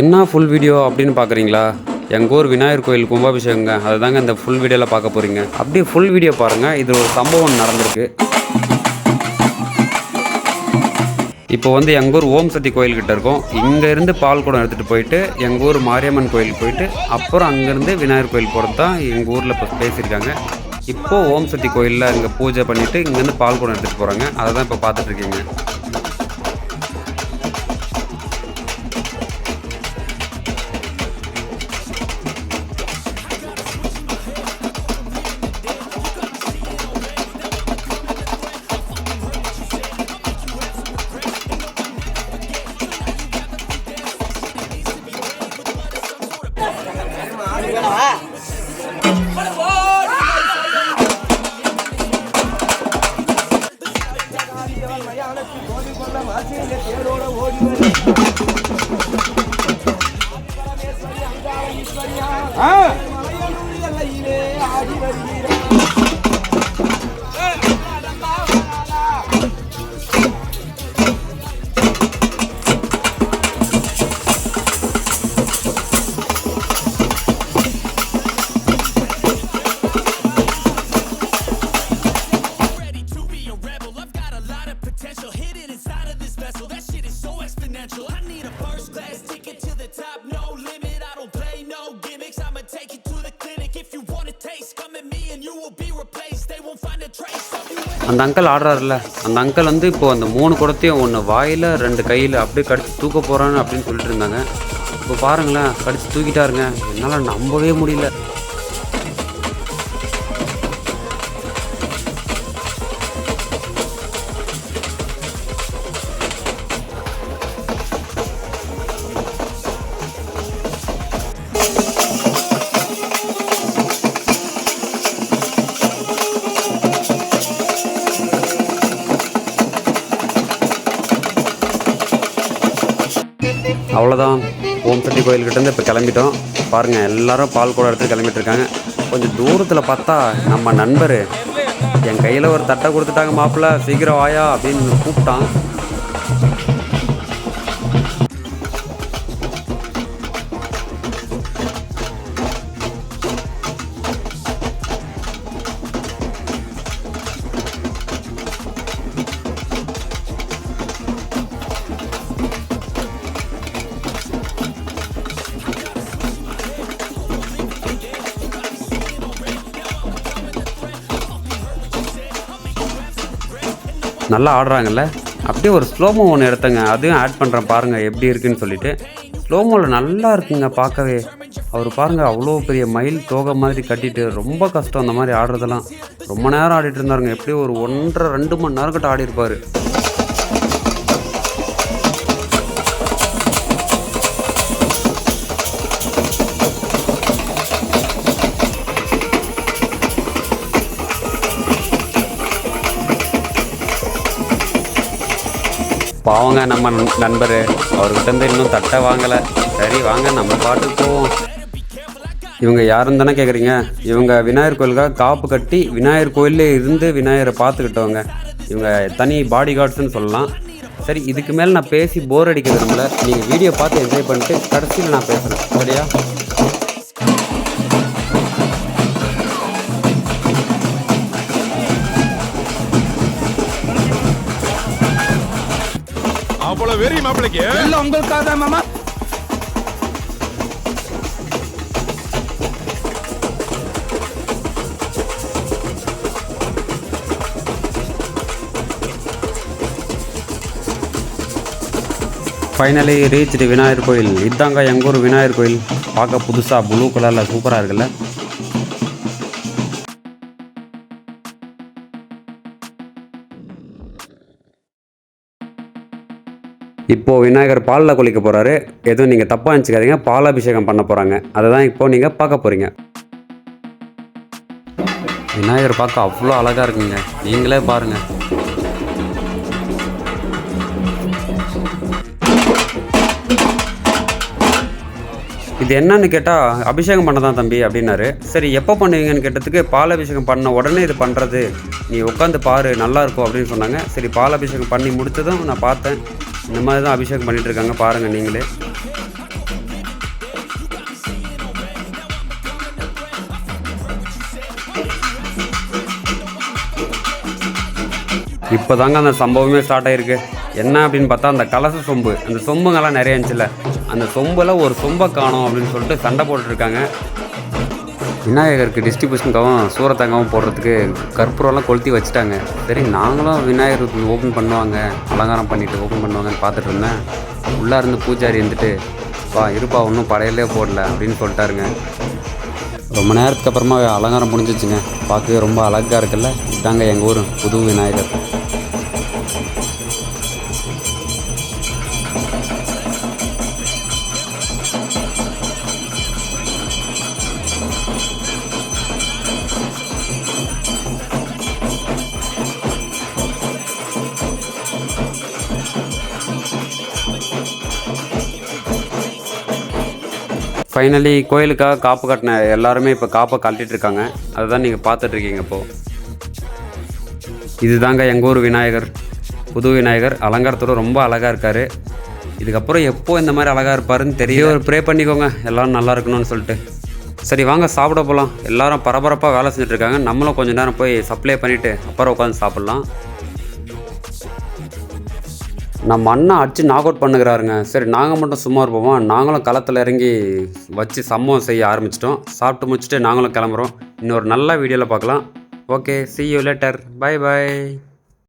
என்ன full video அப்படின்னு பார்க்குறீங்களா? எங்கள் ஊர் விநாயகர் கோயில் கும்பாபிஷேகங்க. அதுதாங்க இந்த ஃபுல் வீடியோவில் பார்க்க போகிறீங்க அப்படியே ஃபுல் வீடியோ பாருங்கள் இது ஒரு சம்பவம் நடந்திருக்கு. இப்போ வந்து எங்கள் ஊர் ஓம் சக்தி கோயில்கிட்ட இருக்கோம். இங்கேருந்து பால் குடம் எடுத்துகிட்டு போயிட்டு எங்கள் ஊர் மாரியம்மன் கோயிலுக்கு போயிட்டு அப்புறம் அங்கேருந்து விநாயகர் கோயில் போகிறது தான் எங்கள் ஊரில் இப்போ பேசியிருக்காங்க. இப்போது ஓம் சக்தி கோயிலில் இங்கே பூஜை பண்ணிவிட்டு இங்கேருந்து பால் குடம் எடுத்துகிட்டு போகிறாங்க அதை தான் இப்போ பார்த்துட்ருக்கீங்க பிரயாணத்தில் கோவில் கொள்ள மாசியிலே தேரோட ஓடி வரேன் ஆ அந்த அங்கிள் ஆடுறாருல அந்த அங்கிள் வந்து இப்போது அந்த மூணு குடத்தையும் ஒன்று வாயில் ரெண்டு கையில் அப்படியே கடிச்சு தூக்க போகிறான்னு அப்படின்னு சொல்லிட்டு இருந்தாங்க. இப்போ பாருங்களேன் கடிச்சு தூக்கிட்டாருங்க. என்னால் நம்பவே முடியல. அவ்வளோதான் ஓம் சக்தி கோயில்கிட்டேருந்து இப்போ கிளம்பிட்டோம். பாருங்கள் எல்லாரும் பால் கூட எடுத்து கிளம்பிட்டு இருக்காங்க கொஞ்சம் தூரத்தில் பார்த்தா நம்ம நண்பர். என் கையில் ஒரு தட்டை கொடுத்துட்டாங்க மாப்பிள்ள. சீக்கிரம் வாயா அப்படின்னு கூப்பிட்டான். நல்லா ஆடுறாங்கல்ல. அப்படியே ஒரு ஸ்லோமோ ஒன்று எடுத்தங்க. அதையும் ஆட் பண்ணுறேன் பாருங்கள் எப்படி இருக்குன்னு சொல்லிட்டு. ஸ்லோமோவில் நல்லா இருக்குங்க பார்க்கவே. அவர் பாருங்கள் அவ்வளோ பெரிய மயில் தோகை மாதிரி கட்டிட்டு ரொம்ப கஷ்டம் அந்த மாதிரி ஆடுறதெல்லாம். ரொம்ப நேரம் ஆடிட்டு இருந்தாருங்க. எப்படியும் ஒரு ஒன்றரை ரெண்டு மணி நேரம் கிட்ட ஆடி பாவங்க நம்ம நண்பர். அவர்கிட்ட இருந்து இன்னும் தட்டை வாங்கலை. சரி வாங்க நம்ம பாட்டுக்கு போவோம். இவங்க யாருன்னு தானே கேட்குறீங்க இவங்க விநாயகர் கோயிலுக்காக காப்பு கட்டி விநாயகர் கோயிலே இருந்து விநாயகரை பார்த்துக்கிட்டவங்க. இவங்க தனி பாடி கார்ட்ஸ்னு சொல்லலாம். சரி இதுக்கு மேலே நான் பேசி போர் அடிக்க விரும்பல நீங்கள் வீடியோ பார்த்து என்ஜாய் பண்ணிட்டு கடைசியில் நான் பேசுகிறேன் சரியா? அவ்வளவு வெறி மாப்பிளைக்கு? எல்லாம் உங்களுக்காக தான் மாமா. ஃபைனலி ரீச்டு விநாயகர் கோயில் இதாங்க எங்கள் ஊர் விநாயகர் கோயில் பார்க்க புதுசாக ப்ளூ கலரில் சூப்பராக இருக்குல்ல. இப்போது விநாயகர் பாலில் குளிக்க போகிறாரு எதுவும் நீங்கள் தப்பாக நினச்சிக்காதீங்க. பாலாபிஷேகம் பண்ண போகிறாங்க அதை தான் இப்போது நீங்கள் பார்க்க போகிறீங்க விநாயகர் பார்க்க அவ்வளோ அழகாக இருக்குங்க. நீங்களே பாருங்கள் இது என்னன்னு கேட்டால் அபிஷேகம் பண்ண தான் தம்பி அப்படின்னாரு. சரி எப்போ பண்ணுவீங்கன்னு கேட்டதுக்கு பால் அபிஷேகம் பண்ண உடனே இது பண்ணுறது நீ உட்காந்து பாரு நல்லா இருக்கும் அப்படின்னு சொன்னாங்க. சரி பால் அபிஷேகம் பண்ணி முடிச்சதும் நான் பார்த்தேன். இந்த மாதிரி தான் அபிஷேகம் பண்ணிகிட்ருக்காங்க பாருங்கள் நீங்களே. இப்போ தாங்க அந்த சம்பவமே ஸ்டார்ட் ஆகிருக்கு என்ன அப்படின்னு பார்த்தா அந்த கலச சொம்பு அந்த சொம்புங்கெல்லாம் நிறைய இருந்துச்சுல்ல. அந்த சொம்பில் ஒரு சொம்பை காணும் அப்படின்னு சொல்லிட்டு சண்டை போட்டுருக்காங்க விநாயகருக்கு டிஸ்ட்ரிபியூஷனுக்காகவும் சூரத்தாங்கவும் போடுறதுக்கு கற்பூரம்லாம் கொளுத்தி வச்சுட்டாங்க. சரி நாங்களும் விநாயகருக்கு ஓப்பன் பண்ணுவாங்க அலங்காரம் பண்ணிட்டு ஓப்பன் பண்ணுவாங்கன்னு பார்த்துட்டு இருந்தேன். உள்ளே இருந்து பூஜாரி இருந்துட்டு வா இருப்பா ஒன்றும் படையிலே போடல அப்படின்னு சொல்லிட்டாருங்க. ரொம்ப நேரத்துக்கு அப்புறமா அலங்காரம் முடிஞ்சிச்சுங்க. பார்க்கவே ரொம்ப அழகாக இருக்குல்ல. இதாங்க எங்கள் ஊர் புது விநாயகர். ஃபைனலி கோயிலுக்காக காப்பு கட்டின எல்லாருமே இப்போ காப்பை கழட்டிட்டு இருக்காங்க. அதை தான் நீங்கள் பார்த்துட்ருக்கீங்க இப்போது இதுதாங்க எங்கள் ஊர் விநாயகர். புது விநாயகர். அலங்காரத்தோட ரொம்ப அழகாக இருக்கார். இதுக்கப்புறம் எப்போ இந்த மாதிரி அழகாக இருப்பாருன்னு தெரிய ஒரு ப்ரே பண்ணிக்கோங்க. எல்லாரும் நல்லா இருக்கணும்னு சொல்லிட்டு. சரி வாங்க சாப்பிட போகலாம் எல்லாரும் பரபரப்பாக வேலை செஞ்சுட்டு இருக்காங்க. நம்மளும் கொஞ்ச நேரம் போய் சப்ளை பண்ணிவிட்டு அப்புறம் உட்காந்து சாப்பிட்லாம். நம்ம அண்ணா அடிச்சு நாக் அவுட் பண்ணுகிறாருங்க. சரி நாங்கள் மட்டும் சும்மா இருப்போமா? நாங்களும் களத்தில் இறங்கி வச்சு சம்பவம் செய்ய ஆரம்பிச்சிட்டோம். சாப்பிட்டு முடிச்சுட்டு நாங்களும் கிளம்புறோம். இன்னொரு நல்ல வீடியோவில் பார்க்கலாம். Okay see you later bye bye